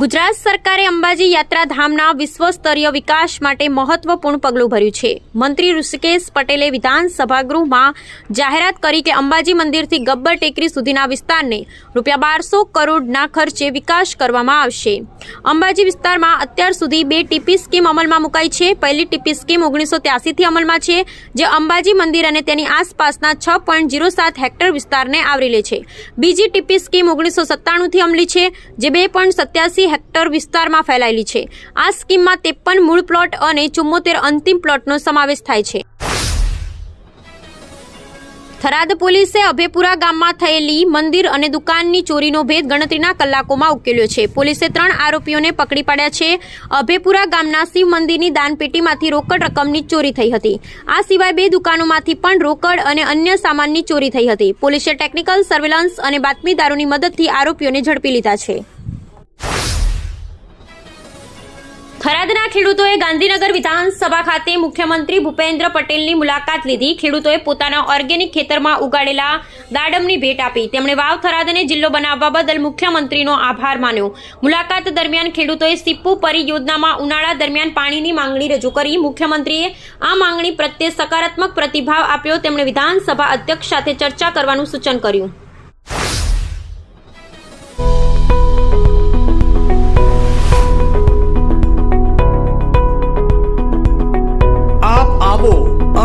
ગુજરાત સરકારે અંબાજી યાત્રાધામના વિશ્વસ્તરીય વિકાસ માટે મહત્વપૂર્ણ પગલું ભર્યું છે. મંત્રી ઋષિકેશ પટેલે વિધાનસભા ગૃહમાં જાહેરાત કરી કે અંબાજી મંદિરથી ગબ્બર ટેકરી સુધીના વિસ્તારને રૂપિયા બારસો કરોડના ખર્ચે વિકાસ કરવામાં આવશે. અંબાજી વિસ્તારમાં અત્યાર સુધી બે ટીપી સ્કીમ અમલમાં મુકાઈ છે. પહેલી ટીપી સ્કીમ ઓગણીસો ત્યાસીથી અમલમાં છે, જે અંબાજી મંદિર અને તેની આસપાસના છ પોઈન્ટ જીરો સાત હેક્ટર વિસ્તારને આવરી લે છે. બીજી ટીપી સ્કીમ ઓગણીસો સત્તાણુંથી અમલી છે, જે બે પોઈન્ટ સત્યાસી હેક્ટર વિસ્તારમાં ફેલાયેલી છે. આ સ્કીમમાં ત્રેપન મૂળ પ્લોટ અને ચુમ્મોતેર અંતિમ પ્લોટનો સમાવેશ થાય છે. થરાદ પોલીસે અભેપુરા ગામમાં થયેલી મંદિર અને દુકાનની ચોરીનો ભેદ ગણતરીના કલાકોમાં ઉકેલ્યો છે. પોલીસે ત્રણ આરોપીઓને પકડી પાડ્યા છે. અભેપુરા ગામના શિવ મંદિરની દાનપેટીમાંથી રોકડ રકમની ચોરી થઈ હતી. આ સિવાય બે દુકાનોમાંથી પણ રોકડ અને અન્ય સામાનની ચોરી થઈ હતી. પોલીસે ટેકનિકલ સર્વેલન્સ અને બાતમીદારોની મદદથી આરોપીઓને ઝડપી લીધા છે. થરાદના ખેડૂતોએ ગાંધીનગર વિધાનસભા ખાતે મુખ્યમંત્રી ભૂપેન્દ્ર પટેલની મુલાકાત લીધી. ખેડૂતોએ પોતાના ઓર્ગેનિક ખેતરમાં ઉગાડેલા દાડમની ભેટ આપી. તેમણે વાવ થરાદને જિલ્લો બનાવવા બદલ મુખ્યમંત્રીનો આભાર માન્યો. મુલાકાત દરમિયાન ખેડૂતોએ સિપ્પુ પરિયોજનામાં ઉનાળા દરમિયાન પાણીની માંગણી રજૂ કરી. મુખ્યમંત્રીએ આ માંગણી પ્રત્યે સકારાત્મક પ્રતિભાવ આપ્યો. તેમણે વિધાનસભા અધ્યક્ષ સાથે ચર્ચા કરવાનું સૂચન કર્યું.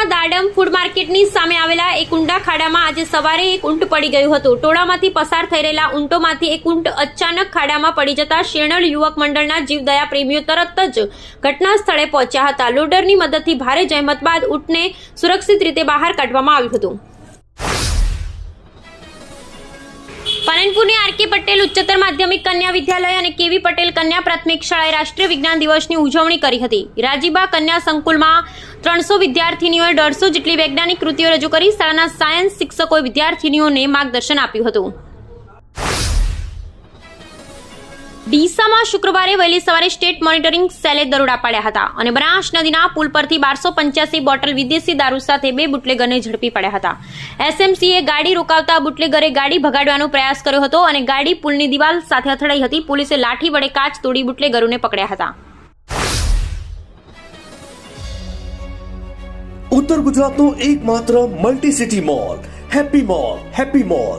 થરાદમાં દાડમ ફૂડ માર્કેટની સામે આવેલા એક ઊંડા ખાડામાં આજે સવારે એક ઊંટ પડી ગયું હતું. ટોળામાંથી પસાર થઈ રહેલા ઊંટોમાંથી એક ઊંટ અચાનક ખાડામાં પડી જતા શેણળ યુવક મંડળના જીવદયા પ્રેમીઓ તરત જ ઘટના સ્થળે પહોંચ્યા હતા. લોડરની મદદથી ભારે જહેમત બાદ ઊંટને સુરક્ષિત રીતે બહાર કાઢવામાં આવ્યું હતું. પાલનપુરની આરકે પટેલ ઉચ્ચતર માધ્યમિક કન્યા વિદ્યાલય અને કેવી પટેલ કન્યા પ્રાથમિક શાળાએ રાષ્ટ્રીય વિજ્ઞાન દિવસની ઉજવણી કરી હતી. રાજીબા કન્યા સંકુલમાં ત્રણસો વિદ્યાર્થીનીઓએ દોઢસો જેટલી વૈજ્ઞાનિક કૃતિઓ રજૂ કરી શાળાના સાયન્સ શિક્ષકોએ વિદ્યાર્થીનીઓને માર્ગદર્શન આપ્યું હતું. ડીસામાં શુક્રવારે વહેલી સવારે સ્ટેટ મોનિટરિંગ સેલે દરોડા પાડ્યા હતા અને બનાસ નદીના પુલ પરથી બારસો પંચ્યાસી બોટલ વિદેશી દારૂ સાથે બે બુટલેગરને ઝડપી પડ્યા હતા. એસએમસીએ ગાડી રોકાવતા બુટલેગરે ગાડી ભગાડવાનો પ્રયાસ કર્યો હતો અને ગાડી પુલની દિવાલ સાથે અથડાઈ હતી. પોલીસે લાઠી વડે કાચ તોડી બુટલેગરોને પકડ્યા હતા. ઉત્તર ગુજરાતનું એકમાત્ર multi city mall happy mall happy mall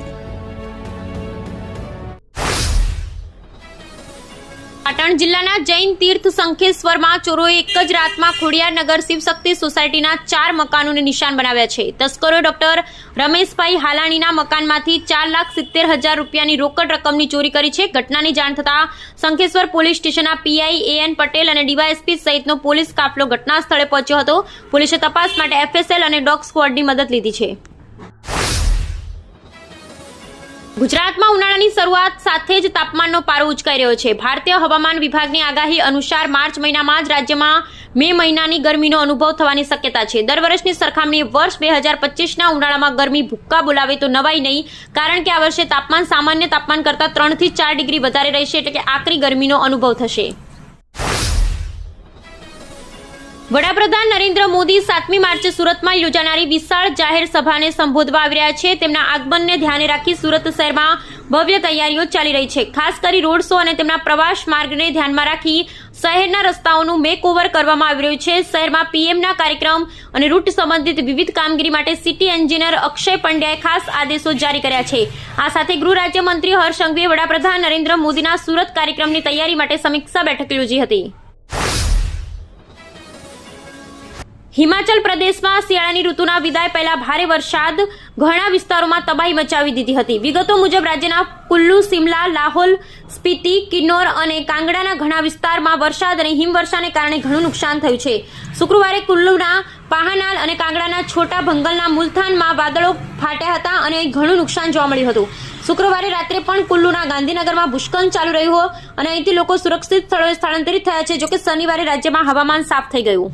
Patan જિલ્લાના જૈન તીર્થ સંખેશ્વરમાં ચોરોએ એક જ રાતમાં ખોડિયારનગર શિવશક્તિ સોસાયટીના ચાર મકાનોને નિશાન બનાવ્યા છે. તસ્કરો ડોક્ટર રમેશભાઈ હાલાણીના મકાનમાંથી ચાર લાખ સિત્તેર હજાર રૂપિયાની રોકડ રકમની ચોરી કરી છે. ઘટનાની જાણ થતાં સંખેશ્વર પોલીસ સ્ટેશનના પીઆઈ એ એન પટેલ અને ડીવાયએસપી સહિતનો પોલીસ કાફલો ઘટના સ્થળે પહોંચ્યો હતો. પોલીસે તપાસ માટે એફએસએલ અને ડોગ સ્ક્વોડની મદદ લીધી છે. ગુજરાતમાં ઉનાળાની શરૂઆત સાથે જ તાપમાનનો પારો ઉચકાઈ રહ્યો છે. ભારતીય હવામાન વિભાગની આગાહી અનુસાર માર્ચ મહિનામાં જ રાજ્યમાં મે મહિનાની ગરમીનો અનુભવ થવાની શક્યતા છે. દર વર્ષની સરખામણીએ વર્ષ બે હજાર પચીસના ઉનાળામાં ગરમી ભૂક્કા બોલાવે તો નવાઈ નહીં, કારણ કે આ વર્ષે તાપમાન સામાન્ય તાપમાન કરતાં ત્રણથી ચાર ડિગ્રી વધારે રહેશે એટલે કે આકરી ગરમીનો અનુભવ થશે. વડાપ્રધાન નરેન્દ્ર મોદી સાતમી માર્ચે સુરતમાં યોજાનારી વિશાળ જાહેર સભાને સંબોધવા આવી રહ્યા છે. તેમના આગમનને ધ્યાને રાખી સુરત શહેરમાં ભવ્ય તૈયારીઓ ચાલી રહી છે. ખાસ કરી રોડ શો અને તેમના પ્રવાસ માર્ગને ધ્યાનમાં રાખી શહેરના રસ્તાઓનું મેકઓવર કરવામાં આવી રહ્યું છે. શહેરમાં પીએમના કાર્યક્રમ અને રૂટ સંબંધિત વિવિધ કામગીરી માટે સિટી એન્જિનિયર અક્ષય પંડ્યાએ ખાસ આદેશો જારી કર્યા છે. આ સાથે ગૃહ રાજ્યમંત્રી હર્ષ સંઘવીએ વડાપ્રધાન નરેન્દ્ર મોદીના સુરત કાર્યક્રમની તૈયારી માટે સમીક્ષા બેઠક યોજી હતી. હિમાચલ પ્રદેશમાં શિયાળાની ઋતુના વિદાય પહેલા ભારે વરસાદ ઘણા વિસ્તારોમાં તબાહી મચાવી દીધી હતી. વિગતો મુજબ રાજ્યના કુલ્લુ સિમલા લાહોલ, સ્પીતિ, કિન્નોર અને કાંગડાના ઘણા વિસ્તારમાં વરસાદ અને હિમવર્ષાને કારણે ઘણું નુકસાન થયું છે. શુક્રવારે કુલ્લુના, પાહાનાલ અને કાંગડાના છોટા ભંગલના મુલથાનમાં વાદળો ફાટ્યા હતા અને ઘણું નુકસાન જોવા મળ્યું હતું. શુક્રવારે રાત્રે પણ કુલ્લુના ગાંધીનગરમાં ભૂસ્ખલન ચાલુ રહ્યું અને અહીંથી લોકો સુરક્ષિત સ્થળોએ સ્થળાંતરિત થયા છે, જોકે શનિવારે રાજ્યમાં હવામાન સાફ થઈ ગયું.